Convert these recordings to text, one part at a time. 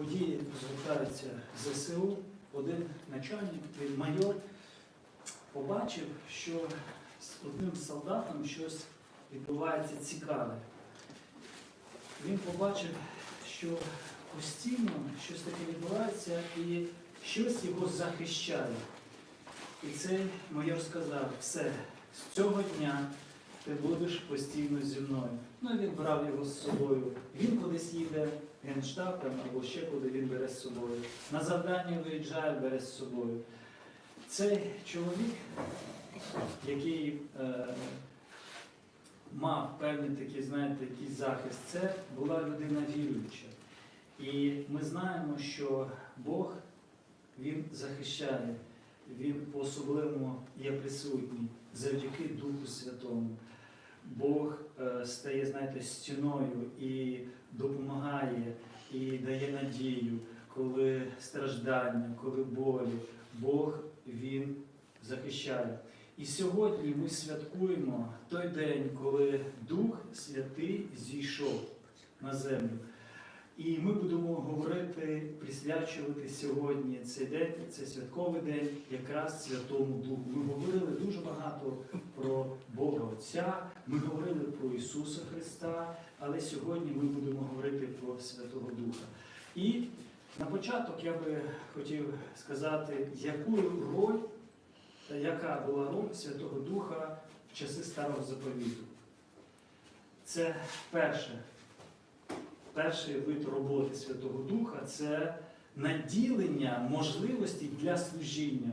події звертаються ЗСУ. Один начальник, він майор, побачив, що з одним солдатом щось відбувається цікаве. Він побачив, що постійно щось таке відбувається і щось його захищає. І цей майор сказав, все, з цього дня ти будеш постійно зі мною. Ну і він брав його з собою. Він кудись їде, генштаб там, або ще куди він бере з собою. На завдання виїжджає, бере з собою. Цей чоловік, який е, мав певний такий, знаєте, якийсь захист, це була людина віруюча. І ми знаємо, що Бог Він захищає, Він по-особливому є присутній завдяки Духу Святому. Бог е, стає, знаєте, стіною і допомагає, і дає надію, коли страждання, коли болі. Бог Він захищає. І сьогодні ми святкуємо той день, коли Дух Святий зійшов на землю. І ми будемо говорити, присвячувати сьогодні цей день, цей святковий день, якраз Святому Духу. Ми говорили дуже багато про Бога Отця, ми говорили про Ісуса Христа, але сьогодні ми будемо говорити про Святого Духа. І на початок я би хотів сказати, яку роль та яка була роль Святого Духа в часи Старого Заповіту. Це перше, перший вид роботи Святого Духа це наділення можливостей для служіння.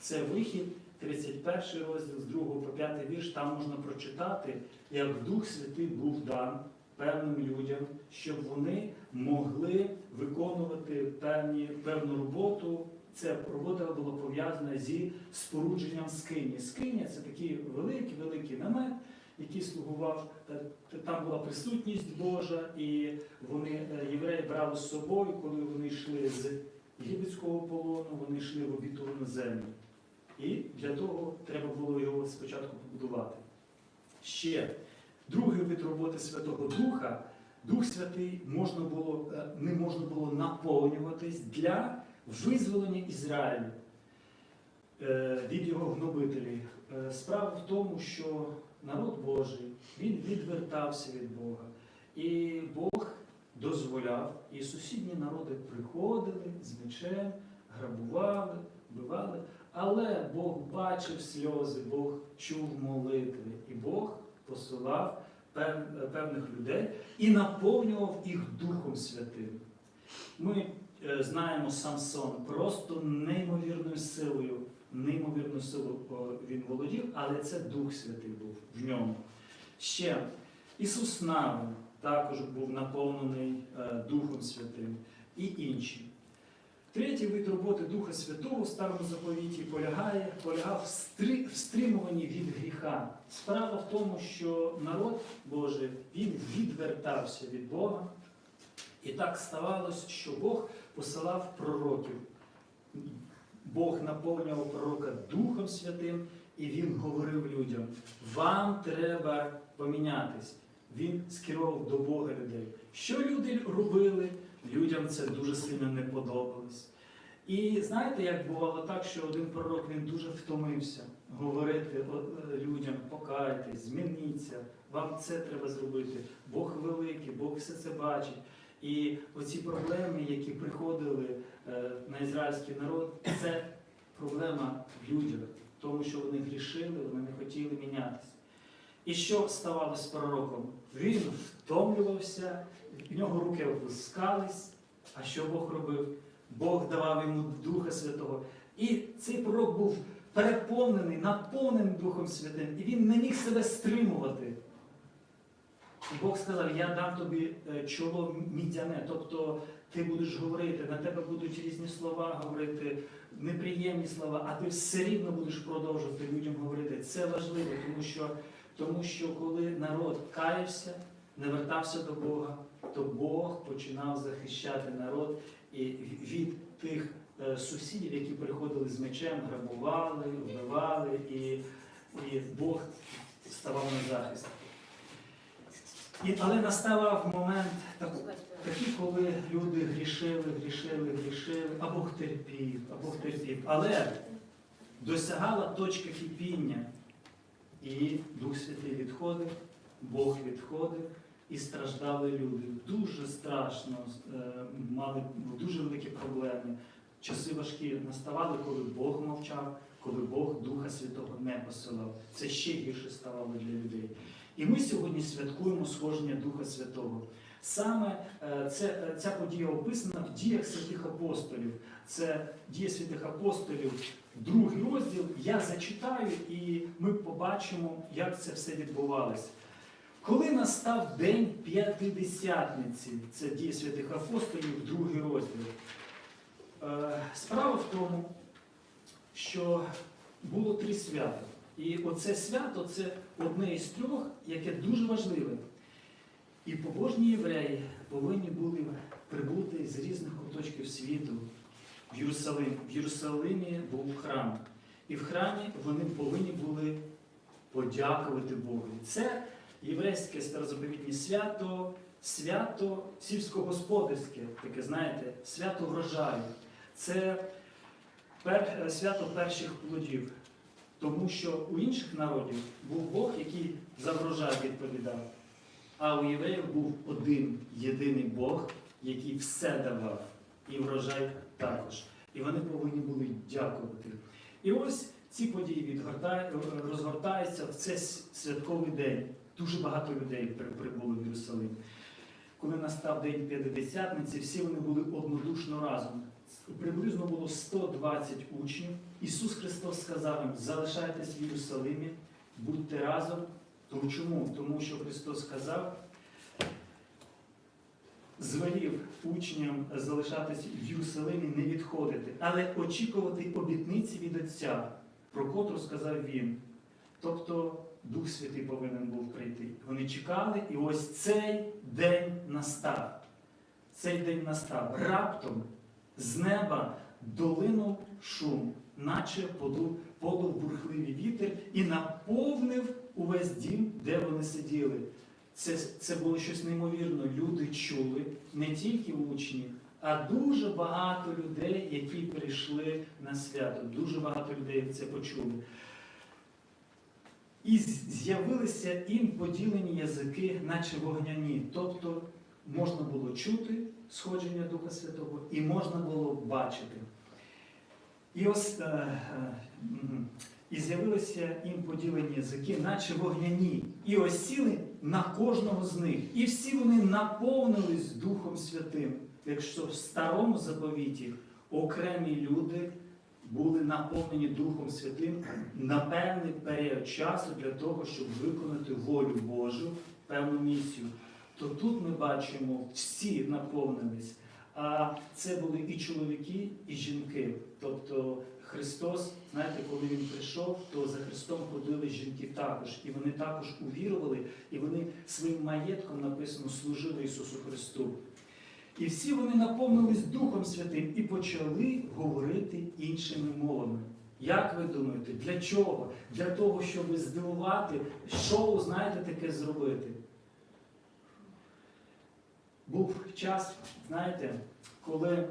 Це вихід, 31 розділ з 2 по 5 вірш, там можна прочитати, як Дух Святий був дан певним людям, щоб вони могли виконувати певні, певну роботу. Ця робота була пов'язана зі спорудженням скині. Скиня це такий великий-великий намет, який слугував, е, там була присутність Божа, і вони, е, євреї брали з собою, коли вони йшли з єгипетського полону, вони йшли в обітовану землю. І для того треба було його спочатку побудувати. Ще другий вид роботи Святого Духа, Дух Святий можна було, е, не можна було наповнюватись для визволення Ізраїлю е, від його гнобителів. Е, Справа в тому, що народ Божий він відвертався від Бога. І Бог дозволяв, і сусідні народи приходили з мечем, грабували, вбивали. Але Бог бачив сльози, Бог чув молитви, і Бог посилав певних людей і наповнював їх Духом Святим. Ми е, знаємо Самсон просто неймовірною силою, неймовірною силою він володів, але це Дух Святий був в ньому. Ще Ісус Навин також був наповнений е, Духом Святим і інші. Третій вид роботи Духа Святого в Старому заповіті полягає, полягав в стри- в стримуванні від гріха. Справа в тому, що народ Божий він відвертався від Бога. І так ставалось, що Бог посилав пророків. Бог наповнював пророка Духом Святим, і він говорив людям: вам треба помінятись. Він скеровував до Бога людей. Що люди робили? Людям це дуже сильно не подобалось. І знаєте, як бувало так, що один пророк він дуже втомився говорити е, людям, покайтесь, змініться, вам це треба зробити. Бог великий, Бог все це бачить. І оці проблеми, які приходили е, на ізраїльський народ, це проблема в людях, тому що вони грішили, вони не хотіли мінятися. І що ставалося з пророком? Він втомлювався, в нього руки опускались. А що Бог робив? Бог давав йому Духа Святого. І цей пророк був переповнений, наповнений Духом Святим, і він не міг себе стримувати. І Бог сказав, я дам тобі е, чоло мідяне, тобто ти будеш говорити, на тебе будуть різні слова говорити, неприємні слова, а ти все рівно будеш продовжувати людям говорити. Це важливо, тому що, тому що коли народ каявся, не вертався до Бога, то Бог починав захищати народ від тих е, сусідів, які приходили з мечем, грабували, вбивали, і, і Бог ставав на захист. І, але наставав момент так- такий, коли люди грішили, грішили, грішили, а Бог терпів, а Бог терпів. Але досягала точка кипіння, і Дух Святий відходив, Бог відходив, і страждали люди. Дуже страшно, е, мали дуже великі проблеми. Часи важкі наставали, коли Бог мовчав, коли Бог Духа Святого не посилав. Це ще гірше ставало для людей. І ми сьогодні святкуємо сходження Духа Святого. Саме е, це, е, ця подія описана в діях святих апостолів. Це дія святих апостолів, другий розділ. Я зачитаю, і ми побачимо, як це все відбувалося. Коли настав день п'ятидесятниці, це дія святих апостолів, другий розділ. Е, Справа в тому, що було три свята. І оце свято це одне із трьох, яке дуже важливе. І побожні євреї повинні були прибути з різних куточків світу в Єрусалим. В Єрусалимі був храм. І в храмі вони повинні були подякувати Богу. Це єврейське старозаповітнє свято, свято сільськогосподарське, таке, знаєте, свято врожаю. Це пер, свято перших плодів. Тому що у інших народів був Бог, який за врожай відповідав. А у євреїв був один єдиний Бог, який все давав, і врожай також. І вони повинні були дякувати. І ось ці події розгортаються в цей святковий день. Дуже багато людей при- прибуло в Єрусалим. Коли настав день П'ятидесятниці, всі вони були однодушно разом. Приблизно було 120 учнів. Ісус Христос сказав їм, залишайтесь в Єрусалимі, будьте разом. Тому чому? Тому що Христос сказав, звелів учням залишатись в Єрусалимі, не відходити, але очікувати обітниці від Отця, про котру сказав Він. Тобто Дух Святий повинен був прийти. Вони чекали, і ось цей день настав. Цей день настав. Раптом з неба долинув шум, наче подув бурхливий вітер і наповнив увесь дім, де вони сиділи. Це, це було щось неймовірне. Люди чули, не тільки учні, а дуже багато людей, які прийшли на свято. Дуже багато людей це почули. І з'явилися їм поділені язики, наче вогняні. Тобто можна було чути сходження Духа Святого і можна було бачити. І ось е, е, і з'явилися їм поділені язики, наче вогняні, і осіли на кожного з них. І всі вони наповнились Духом Святим. Якщо в старому заповіті окремі люди були наповнені Духом Святим на певний період часу для того, щоб виконати волю Божу, певну місію, то тут ми бачимо, всі наповнились. А це були і чоловіки, і жінки. Тобто Христос, знаєте, коли Він прийшов, то за Христом ходили жінки також. І вони також увірували, і вони своїм маєтком написано служили Ісусу Христу. І всі вони наповнились Духом Святим і почали говорити іншими мовами. Як ви думаєте, для чого? Для того, щоб здивувати, шоу, знаєте, таке зробити. Був час, знаєте, коли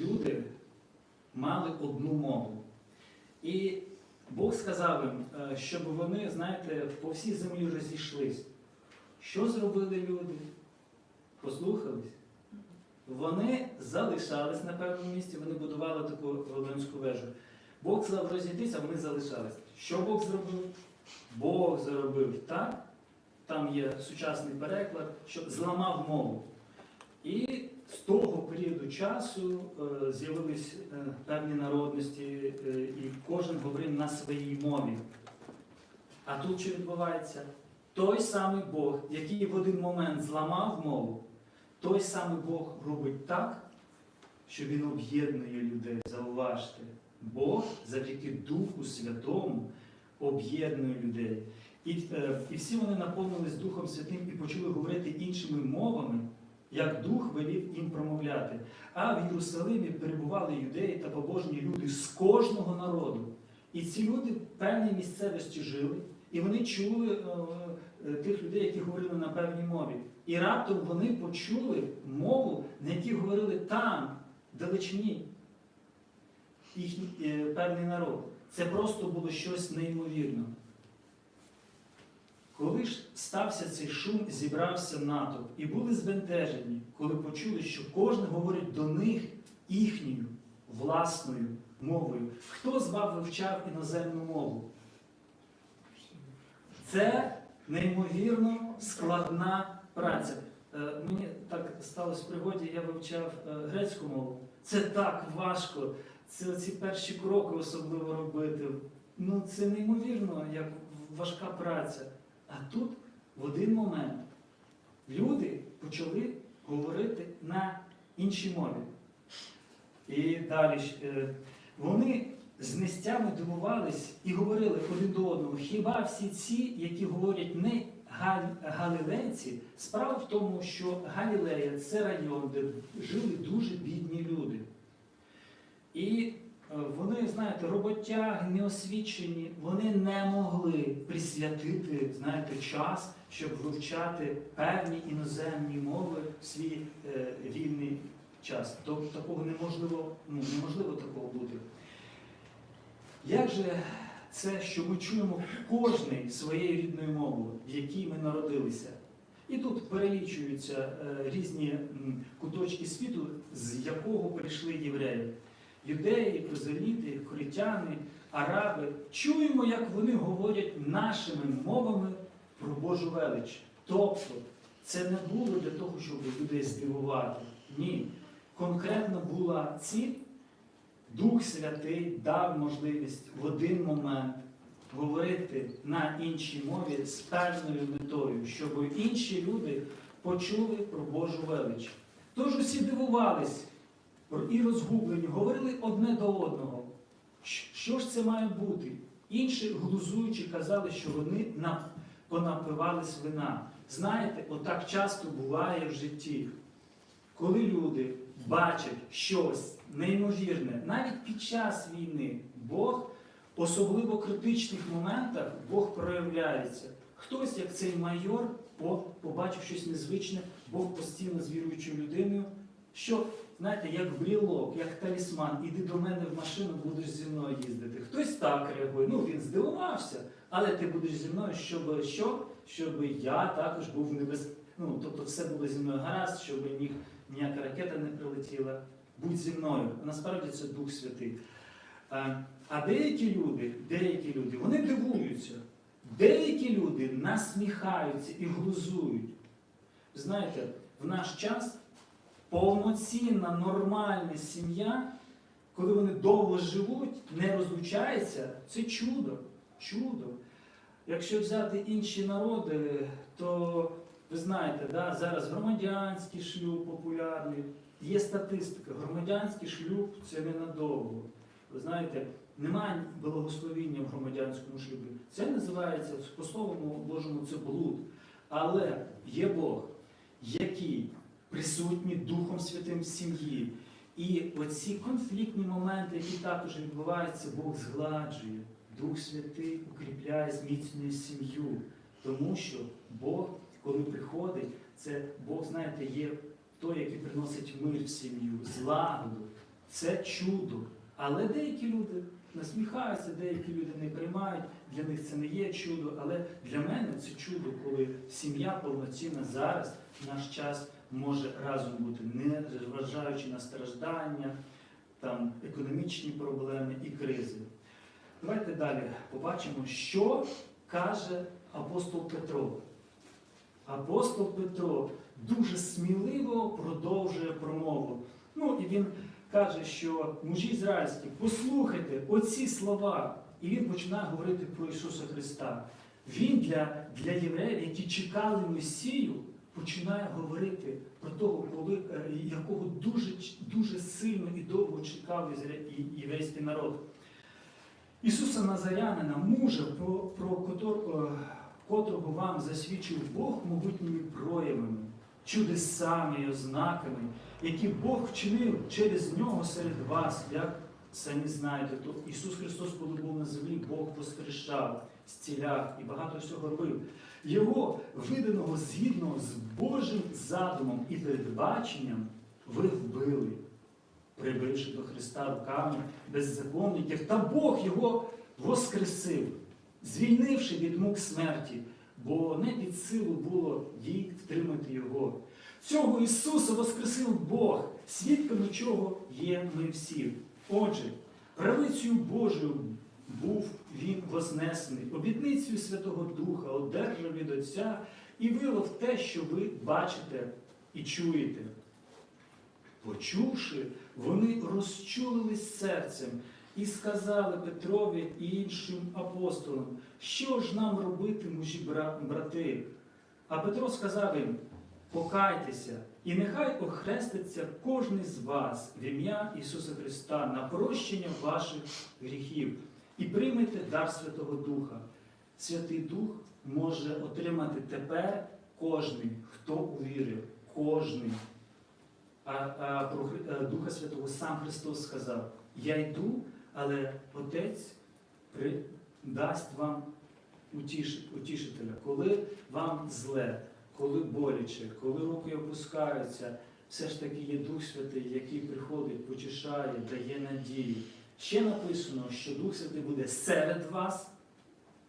люди мали одну мову. І Бог сказав їм, е, щоб вони, знаєте, по всій землі розійшлись. Що зробили люди? Послухались? Вони залишались на певному місці, вони будували таку Вавилонську вежу. Бог сказав розійтися, вони залишались. Що Бог зробив? Бог зробив так, там є сучасний переклад, що зламав мову. І з того періоду часу е, з'явились е, певні народності, е, і кожен говорив на своїй мові. А тут що відбувається? Той самий Бог, який в один момент зламав мову, той самий Бог робить так, що Він об'єднує людей. Зауважте, Бог завдяки Духу Святому об'єднує людей. І, е, і всі вони наповнились Духом Святим і почали говорити іншими мовами, як Дух велів їм промовляти. А в Єрусалимі перебували юдеї та побожні люди з кожного народу. І ці люди в певній місцевості жили, і вони чули е, е, тих людей, які говорили на певній мові. І раптом вони почули мову, на якій говорили там, далечині, їхній е, певний народ. Це просто було щось неймовірне. Коли ж стався цей шум, зібрався натовп і були збентежені, коли почули, що кожен говорить до них їхньою власною мовою. Хто з вас вивчав іноземну мову? Це неймовірно складна праця. Е, Мені так сталося в пригоді, я вивчав е, грецьку мову. Це так важко. Це ці перші кроки особливо робити. Ну це неймовірно, як важка праця. А тут в один момент люди почали говорити на іншій мові. І далі е, вони з місцями дивувались і говорили один до одного, хіба всі ці, які говорять не галілейці, справа в тому, що Галілея це район, де жили дуже бідні люди. І е, вони, знаєте, роботяги, неосвічені, вони не могли присвятити, знаєте, час, щоб вивчати певні іноземні мови в свій е, вільний час. Тобто такого неможливо, ну, неможливо такого бути. Як же це, що ми чуємо кожний своєю рідною мовою, в якій ми народилися? І тут перелічуються е, різні куточки світу, з якого прийшли євреї. Юдеї, прозеліти, критяни, араби. Чуємо, як вони говорять нашими мовами про Божу велич. Тобто, це не було для того, щоб людей здивувати. Ні. Конкретно була ціль, Дух Святий дав можливість в один момент говорити на іншій мові з певною метою, щоб інші люди почули про Божу велич. Тож усі дивувались і розгублені, говорили одне до одного. Що ж це має бути? Інші, глузуючи, казали, що вони на- понапивались вина. Знаєте, отак часто буває в житті, коли люди бачать щось неймовірне, навіть під час війни, Бог, особливо в критичних моментах, Бог проявляється. Хтось, як цей майор, побачив щось незвичне, Бог постійно з віруючою людиною, що, знаєте, як брілок, як талісман, іди до мене в машину, будеш зі мною їздити. Хтось так реагує. Ну, він здивувався, але ти будеш зі мною, щоб що? Щоб я також був небез... Ну, тобто все було зі мною гаразд, щоб ні, ніяка ракета не прилетіла. Будь зі мною. Насправді це Дух Святий. А, а деякі люди, деякі люди, вони дивуються. Деякі люди насміхаються і глузують. Знаєте, в наш час повноцінна, нормальна сім'я, коли вони довго живуть, не розлучаються, це чудо. Чудо. Якщо взяти інші народи, то ви знаєте, да, зараз громадянський шлюб популярний. Є статистика, громадянський шлюб це ненадовго. Ви знаєте, немає благословіння в громадянському шлюбі. Це називається по словому Божому це блуд. Але є Бог, який присутній Духом Святим в сім'ї. І оці конфліктні моменти, які також відбуваються, Бог згладжує. Дух Святий укріпляє, зміцнює сім'ю. Тому що Бог, коли приходить, це Бог, знаєте, є той, який приносить мир в сім'ю, злагоду. Це чудо. Але деякі люди насміхаються, деякі люди не приймають, для них це не є чудо. Але для мене це чудо, коли сім'я повноцінна зараз, наш час, може разом бути, не зважаючи на страждання, там, економічні проблеми і кризи. Давайте далі побачимо, що каже апостол Петро. Апостол Петро дуже сміливо продовжує промову. Ну і він каже, що мужі ізраїльські, послухайте оці слова. І він починає говорити про Ісуса Христа. Він для, для євреїв, які чекали Месію, починає говорити про того, коли, е, якого дуже, дуже сильно і довго чекав єврейський народ. Ісуса Назарянина, мужа, про, про е, котрого вам засвідчив Бог могутніми проявами, чудесами і ознаками, які Бог вчинив через нього серед вас, як самі знаєте, то Ісус Христос, коли був на землі, Бог воскрешав. зціляв і багато всього робив. Його, виданого згідно з Божим задумом і передбаченням, ви вбили, прибивши до Христа руками беззаконників, та Бог його воскресив, звільнивши від мук смерті, бо не під силу було їй втримати його. Цього Ісуса воскресив Бог, свідками чого є ми всі. Отже, правицею Божою був він вознесений, обітницею Святого Духа одержав від Отця і вилов те, що ви бачите і чуєте. Почувши, вони розчулились серцем і сказали Петрові і іншим апостолам, що ж нам робити, мужі брати? А Петро сказав їм, покайтеся, і нехай охреститься кожен з вас в ім'я Ісуса Христа на прощення ваших гріхів і приймете дар Святого Духа. Святий Дух може отримати тепер кожний, хто увірив, кожний. А, а про е, Духа Святого сам Христос сказав: Я йду, але Отець дасть вам утішителя, коли вам зле, коли боляче, коли руки опускаються, все ж таки є Дух Святий, який приходить, потішає, дає надію. Ще написано, що Дух Святий буде серед вас,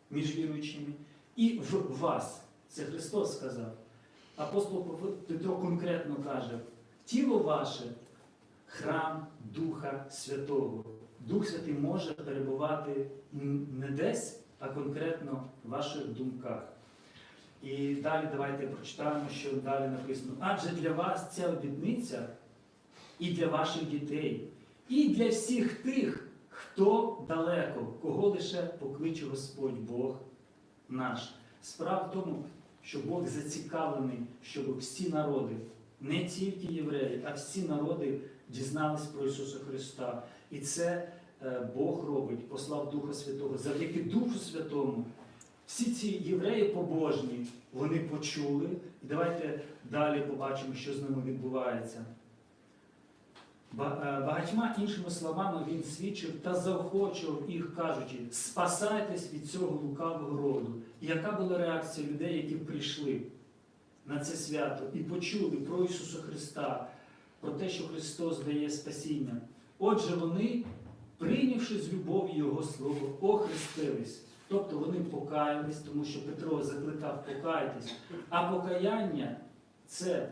між віруючими, і в вас. Це Христос сказав. Апостол Петро конкретно каже: тіло ваше храм Духа Святого. Дух Святий може перебувати не десь, а конкретно в ваших думках. І далі давайте прочитаємо, що далі написано. Адже для вас ця обітниця і для ваших дітей, і для всіх тих, хто далеко, кого лише покличе Господь Бог наш. Справа в тому, що Бог зацікавлений, щоб всі народи, не тільки євреї, а всі народи дізнались про Ісуса Христа. І це е, Бог робить, послав Духа Святого. Завдяки Духу Святому всі ці євреї побожні, вони почули. І давайте далі побачимо, що з ними відбувається. Е, Багатьма іншими словами він свідчив та заохочував їх, кажучи, спасайтесь від цього лукавого роду. І яка була реакція людей, які прийшли на це свято і почули про Ісуса Христа, про те, що Христос дає спасіння. Отже, вони, прийнявши з любов'ю Його Слово, охрестились. Тобто вони покаялись, тому що Петро закликав покайтесь. А покаяння це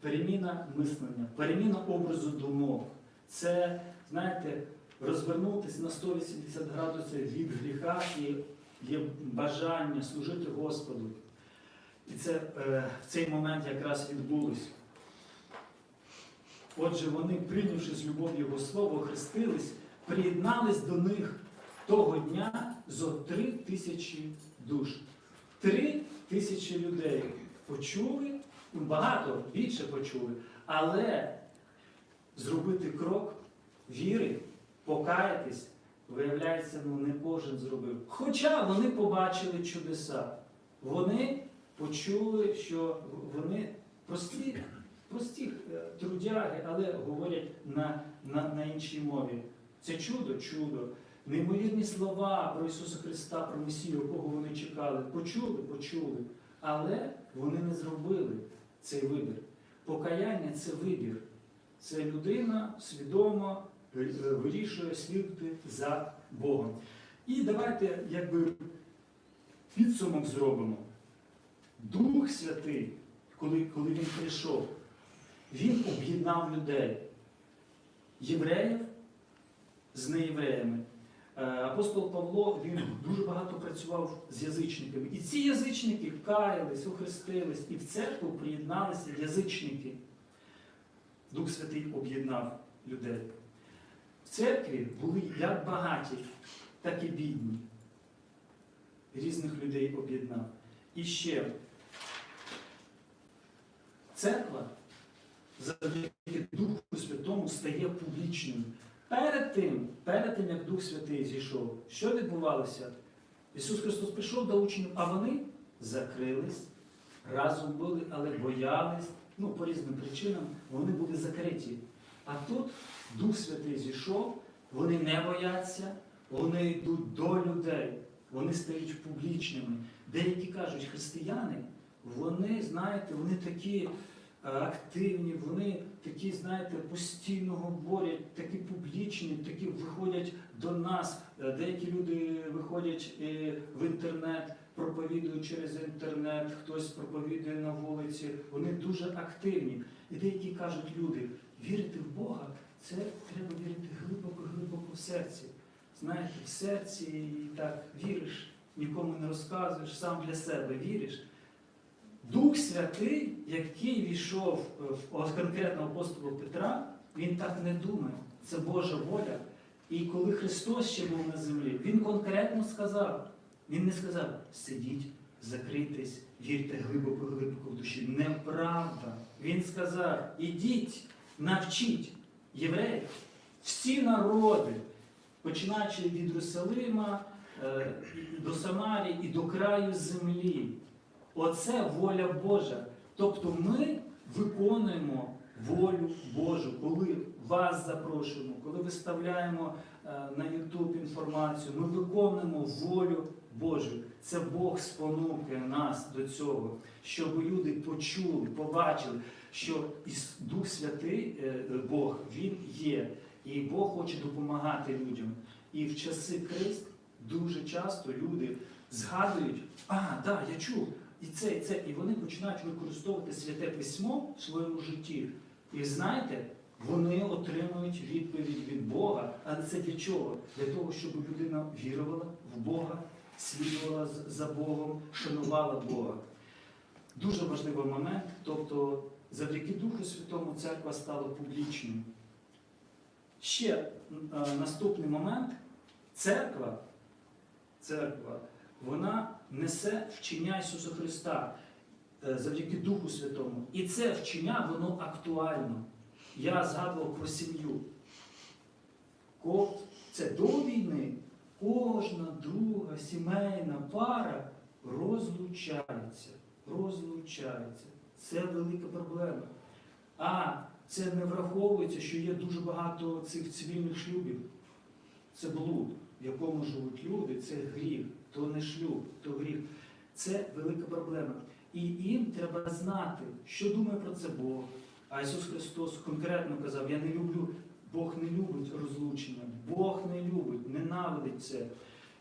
переміна мислення, переміна образу думок. Це, знаєте, розвернутися на 180 градусів від гріха і є бажання служити Господу. І це е, в цей момент якраз відбулось. Отже, вони, прийнявши з любов'ю Його Слово, хрестились, приєднались до них того дня зо три тисячі душ. Три тисячі людей почули, багато більше почули, але зробити крок віри, покаятись, виявляється, ну не кожен зробив. Хоча вони побачили чудеса. Вони почули, що вони прості, прості е, трудяги, але говорять на, на, на іншій мові. Це чудо, чудо. Неймовірні слова про Ісуса Христа, про Месію, кого вони чекали. Почули, почули. Але вони не зробили цей вибір. Покаяння це вибір. Це людина свідомо е, вирішує слідувати за Богом. І давайте якби підсумок зробимо. Дух Святий, коли, коли він прийшов, він об'єднав людей, євреїв з неєвреями. Е, Апостол Павло він дуже багато працював з язичниками. І ці язичники каялись, охрестились, і в церкву приєдналися язичники. Дух Святий об'єднав людей. В церкві були як багаті, так і бідні. Різних людей об'єднав. І ще церква завдяки Духу Святому стає публічною. Перед тим, перед тим, як Дух Святий зійшов, що відбувалося? Ісус Христос прийшов до учнів, а вони закрились, разом були, але боялись, ну, по різним причинам, вони були закриті. А тут Дух Святий зійшов, вони не бояться, вони йдуть до людей. вони стають публічними. Деякі кажуть, християни, вони, знаєте, вони такі активні, вони такі, знаєте, постійно говорять, такі публічні, такі виходять до нас. Е, Деякі люди виходять е, в інтернет, проповідують через інтернет, хтось проповідує на вулиці. Вони дуже активні. І деякі кажуть люди, вірити в Бога це треба вірити глибоко-глибоко в серці. Знаєте, в серці і так віриш, нікому не розказуєш, сам для себе віриш. Дух Святий, який війшов в конкретно апостола Петра, він так не думає. Це Божа воля. І коли Христос ще був на землі, Він конкретно сказав, Він не сказав, сидіть, закрийтесь, вірте глибоко-глибоко в душі. Неправда. Він сказав, ідіть, навчіть євреїв, всі народи, починаючи від Єрусалима е, до Самарії і до краю землі. Оце воля Божа. Тобто ми виконуємо волю Божу, коли вас запрошуємо, коли виставляємо е, на YouTube інформацію, ми виконуємо волю Божу. Це Бог спонукує нас до цього, щоб люди почули, побачили, що Дух Святий, е, Бог, Він є. І Бог хоче допомагати людям. І в часи криз дуже часто люди згадують, а, так, да, я чув, і це, і це. І вони починають використовувати святе письмо в своєму житті. І знаєте, вони отримують відповідь від Бога. Але це для чого? Для того, щоб людина вірувала в Бога, слідувала за Богом, шанувала Бога. Дуже важливий момент. Тобто, завдяки Духу Святому церква стала публічною. Ще е, наступний момент церква, церква, вона несе вчення Ісуса Христа е, завдяки Духу Святому. І це вчення, воно актуально. Я згадував про сім'ю. Це до війни кожна друга сімейна пара розлучається. Розлучається. Це велика проблема. А це не враховується, що є дуже багато цих цивільних шлюбів. Це блуд, в якому живуть люди, це гріх, то не шлюб, то гріх. Це велика проблема. І їм треба знати, що думає про це Бог. А Ісус Христос конкретно казав: Я не люблю, Бог не любить розлучення, Бог не любить, ненавидить це.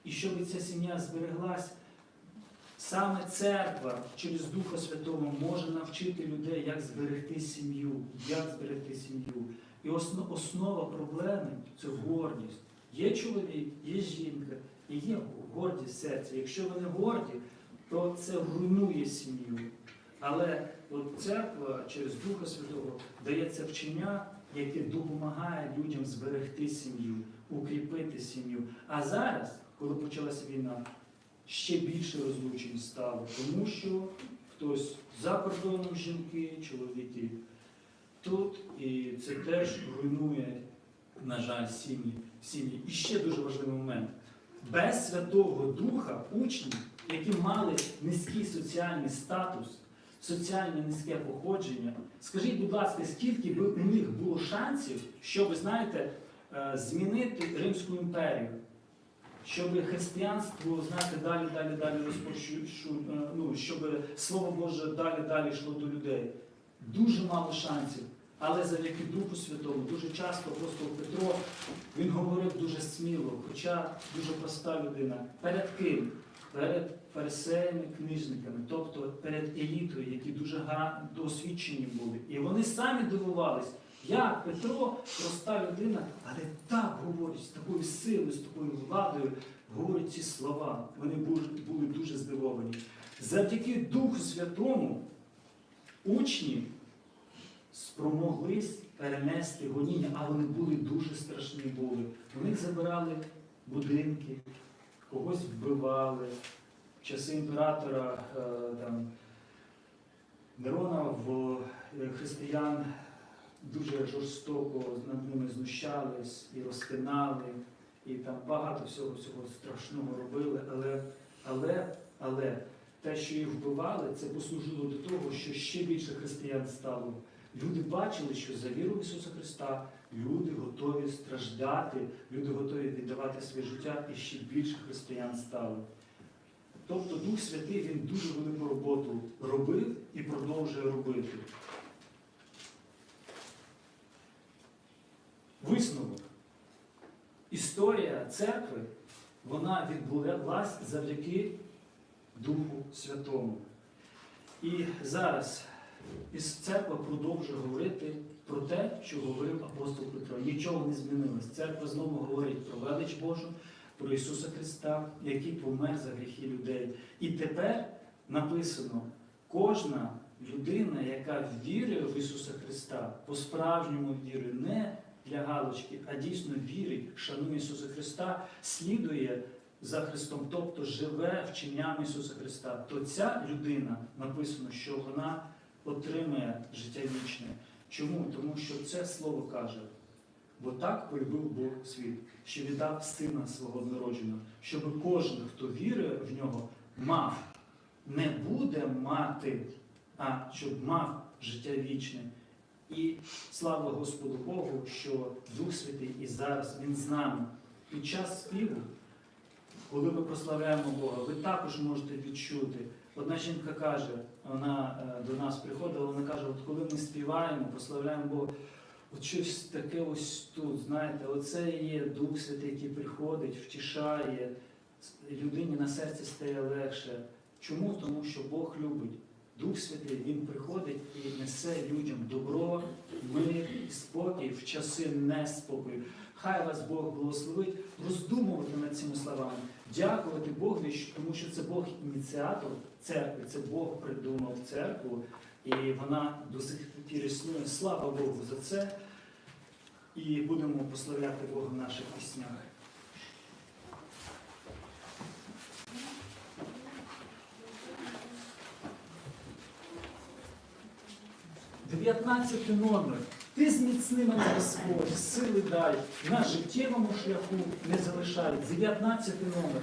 І щоб ця сім'я збереглась, саме церква через Духа Святого може навчити людей, як зберегти сім'ю, як зберегти сім'ю. І основа проблеми це гордість. Є чоловік, є жінка, і є гордість серця. Якщо вони горді, то це руйнує сім'ю. Але от церква через Духа Святого дає це вчення, яке допомагає людям зберегти сім'ю, укріпити сім'ю. А зараз, коли почалася війна, ще більше розлучень стало, тому що хтось за кордоном жінки, чоловіки тут, і це теж руйнує, на жаль, сім'ї. сім'ї. І ще дуже важливий момент. Без Святого Духа учні, які мали низький соціальний статус, соціальне низьке походження, скажіть, будь ласка, скільки би у них було шансів, щоб, знаєте, е, змінити Римську імперію? Щоб християнство, знаєте, далі, далі, далі розпочу, ну, щоб Слово Боже далі, далі йшло до людей. Дуже мало шансів. Але завдяки Духу Святому дуже часто апостол Петро він говорив дуже сміло, хоча дуже проста людина. Перед ким? Перед фарисеями, книжниками, тобто перед елітою, які дуже досвідчені були. І вони самі дивувались, як Петро, проста людина, але так говорить, з такою силою, з такою владою, говорить ці слова. Вони були дуже здивовані. Завдяки Духу Святому учні спромоглись перенести гоніння, а вони були дуже страшні були. Них забирали будинки, когось вбивали. В часи імператора е, там, Нерона в е, християн дуже жорстоко над ними знущались і розпинали, і там багато всього всього страшного робили. Але, але, але те, що їх вбивали, це послужило до того, що ще більше християн стало. Люди бачили, що за віру в Ісуса Христа люди готові страждати, люди готові віддавати своє життя, і ще більше християн стало. Тобто Дух Святий він дуже велику роботу робив і продовжує робити. Висновок. Історія церкви вона відбулась завдяки Духу Святому. І зараз із церква продовжує говорити про те, що говорив апостол Петро. Нічого не змінилось. Церква знову говорить про велич Божу, про Ісуса Христа, який помер за гріхи людей. І тепер написано, кожна людина, яка вірує в Ісуса Христа, по-справжньому вірує, не для галочки, а дійсно вірить, шанує Ісуса Христа, слідує за Христом, тобто живе вченням Ісуса Христа, то ця людина написано, що вона отримає життя вічне. Чому? Тому що це слово каже. Бо так полюбив Бог світ, що віддав сина свого народженого, щоб кожен, хто вірує в нього, мав, не буде мати, а щоб мав життя вічне. І слава Господу Богу, що Дух Святий і зараз Він з нами. Під час співу, коли ми прославляємо Бога, ви також можете відчути. Одна жінка каже, вона е, до нас приходила, вона каже, от коли ми співаємо, прославляємо Бога, от щось таке ось тут, знаєте, оце є Дух Святий, який приходить, втішає, людині на серці стає легше. Чому? Тому що Бог любить. Дух Святий, Він приходить і несе людям добро, мир і спокій в часи неспокою. Хай вас Бог благословить роздумувати над цими словами, дякувати що- тому що це Бог ініціатор церкви, це Бог придумав церкву, і вона до сих пір існує. Слава Богу за це. І будемо прославляти Бога в наших піснях. 19 номер. Ти зміцни мене Господь, сили дай, на життєвому шляху не залишають 19 номер.